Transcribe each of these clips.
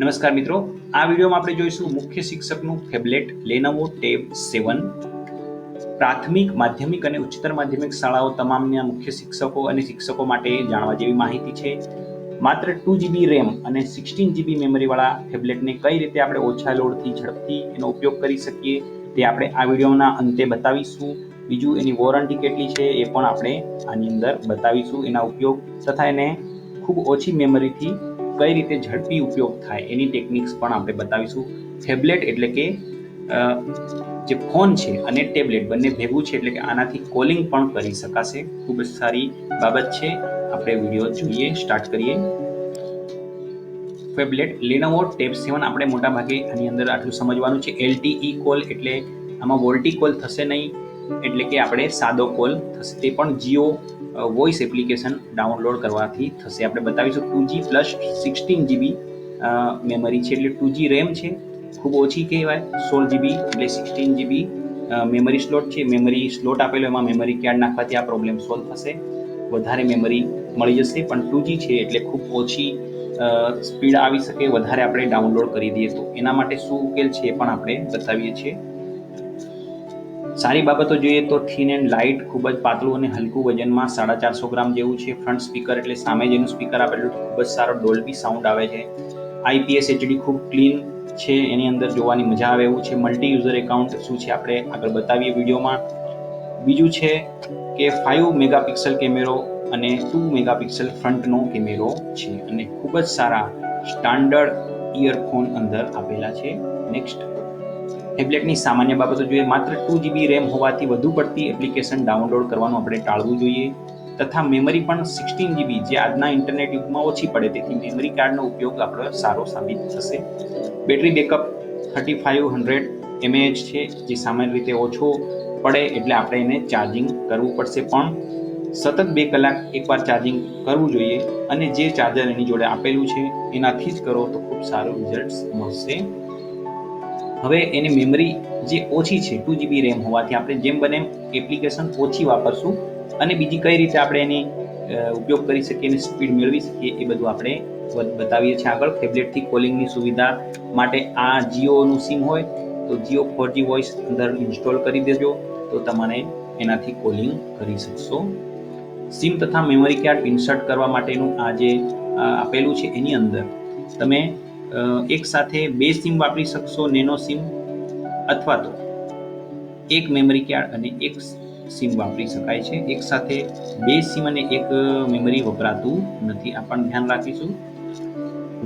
નમસ્કાર મિત્રો. આ વિડીયોમાં આપણે જોઈશું મુખ્ય શિક્ષકનું ફેબલેટ લેનોવો ટેબ સેવન. પ્રાથમિક, માધ્યમિક અને ઉચ્ચતર માધ્યમિક શાળાઓ તમામના મુખ્ય શિક્ષકો અને શિક્ષકો માટે જાણવા જેવી માહિતી છે. માત્ર ટુ જીબી રેમ અને સિક્સટીન જીબી મેમરીવાળા ફેબલેટને કઈ રીતે આપણે ઓછા લોડથી ઝડપથી એનો ઉપયોગ કરી શકીએ તે આપણે આ વિડીયોના અંતે બતાવીશું. બીજું, એની વોરંટી કેટલી છે એ પણ આપણે આની અંદર બતાવીશું. એના ઉપયોગ તથા એને ખૂબ ઓછી મેમરીથી કઈ રીતે ઝડપી ઉપયોગ થાય એની ટેકનિક્સ પણ આપણે બતાવીશું. ફેબલેટ એટલે કે જે ફોન છે અને ટેબ્લેટ બંને ભેગું છે એટલે કે આનાથી કોલિંગ પણ કરી શકાશે. ખૂબ જ સારી બાબત છે. આપણે વીડિયો જોઈએ સ્ટાર્ટ કરીએ. ફેબલેટ લેનોવો ટેબ સેવન આપણે મોટાભાગે આની અંદર આટલું સમજવાનું છે. એલટીઈ કોલ એટલે આમાં વોલ્ટી કોલ થશે નહીં. એટલે કે આપણે સાદો કોલ થશે. તે પણ જીઓ વોઇસ એપ્લિકેશન ડાઉનલોડ કરવાથી થશે. આપણે બતાવીશું two G plus sixteen GB memory છે. એટલે ટુ જી રેમ છે. ખૂબ ઓછી કહેવાય. સોળ જીબી એટલે સિક્સટીન જીબી મેમરી સ્લોટ છે. મેમરી સ્લોટ આપેલો, એમાં મેમરી કાર્ડ નાખવાથી આ પ્રોબ્લેમ સોલ્વ થશે. વધારે મેમરી મળી જશે. પણ ટુ જી છે એટલે ખૂબ ઓછી સ્પીડ આવી શકે. વધારે આપણે ડાઉનલોડ કરી દઈએ તો. એના માટે શું ઉકેલ છે એ પણ આપણે બતાવીએ છીએ. સારી બાબતો જોઈએ તો થીન એન્ડ લાઇટ ખૂબ જ પાતળું અને હલકું વજનમાં સાડા ચારસો ગ્રામ જેવું છે. ફ્રન્ટ સ્પીકર એટલે સામે જેનું સ્પીકર આપેલું ખૂબ જ સારો ડોલ્બી સાઉન્ડ આવે છે. આઈપીએસ એચડી ખૂબ ક્લીન છે. એની અંદર જોવાની મજા આવે એવું છે. મલ્ટી યુઝર એકાઉન્ટ શું છે આપણે આગળ બતાવીએ વિડીયોમાં. બીજું છે કે ફાઇવ મેગાપિક્સલ કેમેરો અને ટુ મેગાપિક્સલ ફ્રન્ટનો કેમેરો છે અને ખૂબ જ સારા સ્ટાન્ડર્ડ ઇયરફોન અંદર આપેલા છે. નેક્સ્ટ ટેબ્લેટની સામાન્ય બાબતો જોઈએ, માત્ર ટુ જીબી રેમ હોવાથી વધુ પડતી એપ્લિકેશન ડાઉનલોડ કરવાનું આપણે ટાળવું જોઈએ. તથા મેમરી પણ સિક્સટીન જીબી જે આજના ઇન્ટરનેટ યુગમાં ઓછી પડે, તેથી મેમરી કાર્ડનો ઉપયોગ આપણો સારો સાબિત થશે. Battery backup thirty five hundred mAh છે, જે સામાન્ય રીતે ઓછો પડે એટલે આપણે એને ચાર્જિંગ કરવું પડશે. પણ સતત બે કલાક એકવાર ચાર્જિંગ કરવું જોઈએ અને જે ચાર્જર એની જોડે આપેલું છે, એનાથી જ કરો તો ખૂબ સારું રિઝલ્ટ મળશે. હવે એની મેમરી જે ઓછી છે ટુ જીબી રેમ હોવાથી આપણે જેમ બને એપ્લિકેશન ઓછી વાપરશું. અને બીજી કઈ રીતે આપણે એની ઉપયોગ કરી શકીએ અને સ્પીડ મેળવી શકીએ એ બધું આપણે બતાવીએ છીએ આગળ. ફેબલેટથી કોલિંગની સુવિધા માટે આ જીઓનું સિમ હોય, તો જીઓ ફોર જી વોઇસ અંદર ઇન્સ્ટોલ કરી દેજો, તો તમારે એનાથી કોલિંગ કરી શકશો. સિમ તથા મેમરી કાર્ડ ઇન્સર્ટ કરવા માટેનું આ જે આપેલું છે એની અંદર, તમે એક સાથે બે સિમ વાપરી શકશો, નેનો સિમ અથવા તો એક મેમરી કાર્ડ અને એક સિમ વાપરી શકાય છે. એક સાથે બે સિમ અને એક મેમરી વપરાતું નથી. આ પણ ધ્યાન રાખીશું.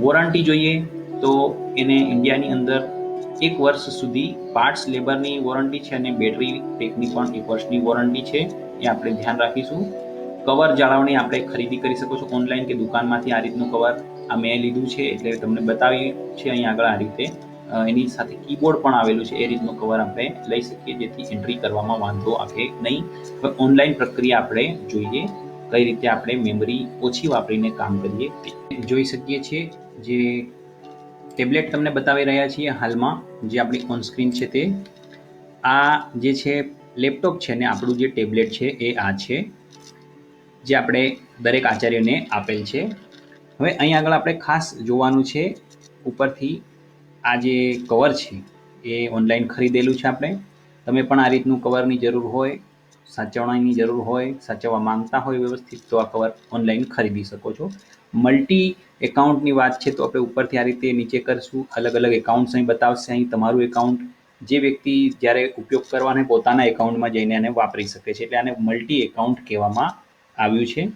વોરંટી જોઈએ તો એને ઇન્ડિયાની અંદર એક વર્ષ સુધી પાર્ટ્સ લેબરની વોરંટી છે અને બેટરી પેકની પણ એક વર્ષની વોરંટી છે. એ આપણે ધ્યાન રાખીશું. કવર જાળવણી આપણે ખરીદી કરી શકો છો ઓનલાઈન કે દુકાનમાંથી આ રીતનું કવર આ મેં લીધું છે એટલે તમને બતાવી છે અહીં આગળ આ રીતે. એની સાથે કીબોર્ડ પણ આવેલું છે, એ રીતનું કવર આપણે લઈ શકીએ, જેથી એન્ટ્રી કરવામાં વાંધો આવે નહીં. હવે ઓનલાઈન પ્રક્રિયા આપણે જોઈએ કઈ રીતે આપણે મેમરી ઓછી વાપરીને કામ કરીએ. જોઈ શકીએ છીએ જે ટેબ્લેટ તમને બતાવી રહ્યા છીએ હાલમાં, જે આપણી ઓનસ્ક્રીન છે તે. આ જે છે લેપટોપ છે ને, આપણું જે ટેબ્લેટ છે એ આ છે, જે આપણે દરેક આચાર્યને આપેલ છે. હવે અહીં આગળ આપણે ખાસ જોવાનું છે, ઉપરથી આ જે કવર છે, એ ઓનલાઈન ખરીદેલું છે આપણે. તમે પણ આ રીતનું કવરની જરૂર હોય, સાચવણીની જરૂર હોય, સાચવવા માંગતા હોય વ્યવસ્થિત, તો આ કવર ઓનલાઈન ખરીદી શકો છો. મલ્ટી એકાઉન્ટની વાત છે, તો આપણે ઉપરથી આ રીતે નીચે કરશું. અલગ અલગ એકાઉન્ટ્સ અહીં બતાવશે. અહીં તમારું એકાઉન્ટ જે વ્યક્તિ જ્યારે ઉપયોગ કરવાને પોતાના એકાઉન્ટમાં જઈને આને વાપરી શકે છે. એટલે આને મલ્ટી એકાઉન્ટ કહેવામાં આવ્યું છે.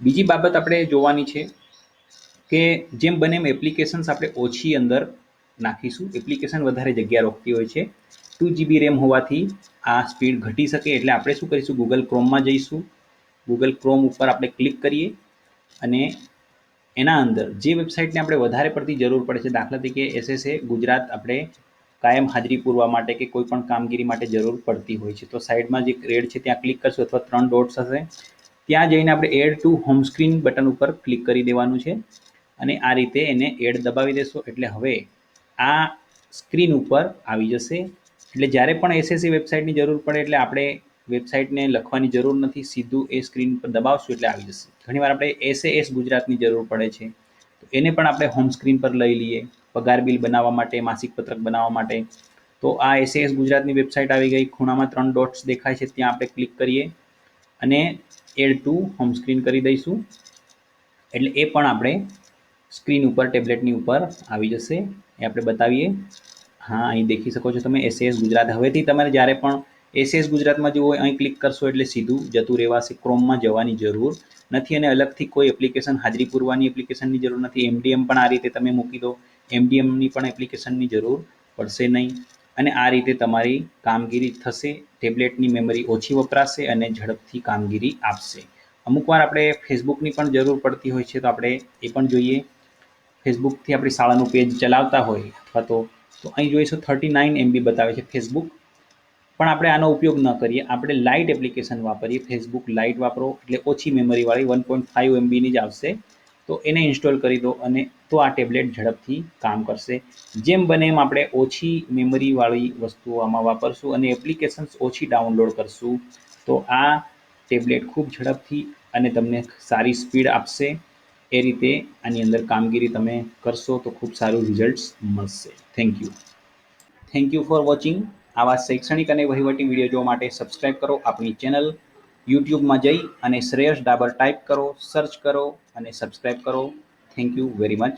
બીજી બાબત આપણે જોવાની છે કે જેમ બને એમ એપ્લિકેશન્સ આપણે ઓછી અંદર નાખીશું. એપ્લિકેશન વધારે જગ્યા રોકતી હોય છે. ટુ જીબી રેમ હોવાથી આ સ્પીડ ઘટી શકે એટલે આપણે શું કરીશું? ગૂગલ ક્રોમમાં જઈશું. ગૂગલ ક્રોમ ઉપર આપણે ક્લિક કરીએ અને એના અંદર જે વેબસાઇટને આપણે વધારે પડતી જરૂર પડે છે, દાખલા તરીકે એસએસએ ગુજરાત આપણે કાયમ હાજરી પૂરવા માટે કે કોઈ પણ કામગીરી માટે જરૂર પડતી હોય છે. તો સાઈડમાં જે રેડ છે ત્યાં ક્લિક કરશું અથવા ત્રણ ડોટ્સ હશે. ત્યાં જઈને આપણે add to home screen button ઉપર ક્લિક કરી દેવાનું છે. અને આ રીતે એને એડ દબાવી દેશો. એટલે હવે આ સ્ક્રીન ઉપર આવી જશે. એટલે જ્યારે પણ એસએસસી વેબસાઇટની જરૂર પડે એટલે આપણે વેબસાઇટને લખવાની જરૂર નથી. સીધું એ સ્ક્રીન પર દબાવશું એટલે આવી જશે. ઘણીવાર આપણે એસએએસ ગુજરાતની જરૂર પડે છે. તો એને પણ આપણે હોમ સ્ક્રીન પર લઈ લઈએ. પગાર બિલ બનાવવા માટે, માસિક પત્રક બનાવવા માટે. તો આ એસએએસ ગુજરાતની વેબસાઇટ આવી ગઈ. ખૂણામાં ત્રણ ડોટ્સ દેખાય છે. ત્યાં આપણે ક્લિક કરીએ અને એડ ટુ હોમ સ્ક્રીન કરી દઈશું. એટલે એ પણ આપણે સ્ક્રીન ઉપર, ટેબ્લેટની ઉપર આવી જશે. એ આપણે બતાવીએ. હા, અહીં દેખી શકો છો તમે એસએએસ ગુજરાત. હવેથી તમારે જ્યારે પણ એસએએસ ગુજરાતમાં જવું હોય અહીં ક્લિક કરશો એટલે સીધું જતું રહેવાશે. ક્રોમમાં જવાની જરૂર નથી અને અલગથી કોઈ એપ્લિકેશન હાજરી પૂરવાની એપ્લિકેશનની જરૂર નથી. એમડીએમ પણ આ રીતે તમે મૂકી દો. એમડીએમની પણ એપ્લિકેશનની જરૂર પડશે નહીં. અને આ રીતે તમારી કામગીરી થશે. ટેબ્લેટની મેમરી ઓછી વપરાશે અને ઝડપથી કામગીરી આપશે. અમુકવાર આપણે ફેસબુકની પણ જરૂર પડતી હોય છે, તો આપણે એ પણ જોઈએ. ફેસબુકથી આપણી શાળાનું પેજ ચલાવતા હોય અથવા તો તો અહીં જોઈશું થર્ટી નાઇન એમબી બતાવે છે ફેસબુક. પણ આપણે આનો ઉપયોગ ન કરીએ. આપણે લાઇટ એપ્લિકેશન વાપરીએ. ફેસબુક લાઇટ વાપરો એટલે ઓછી મેમરીવાળી વન પોઈન્ટ ફાઇવ એમબીની જ આવશે. તો એને ઇન્સ્ટોલ કરી દો અને તો આ ટેબ્લેટ ઝડપથી કામ કરશે. જેમ બને એમ આપણે ઓછી મેમરીવાળી વસ્તુઓ આમાં વાપરશું અને એપ્લિકેશન્સ ઓછી ડાઉનલોડ કરશું. તો આ ટેબ્લેટ ખૂબ ઝડપથી અને તમને સારી સ્પીડ આપશે. એ રીતે આની અંદર કામગીરી તમે કરશો તો ખૂબ સારું રિઝલ્ટ્સ મળશે. Thank you thank you for watching આવા શૈક્ષણિક અને વહીવટી વીડિયો જોવા માટે સબસ્ક્રાઇબ કરો આપણી ચેનલ યુટ્યુબમાં જઈ અને શ્રેયસ ડાબર ટાઈપ કરો સર્ચ કરો અને સબસ્ક્રાઇબ કરો. Thank you very much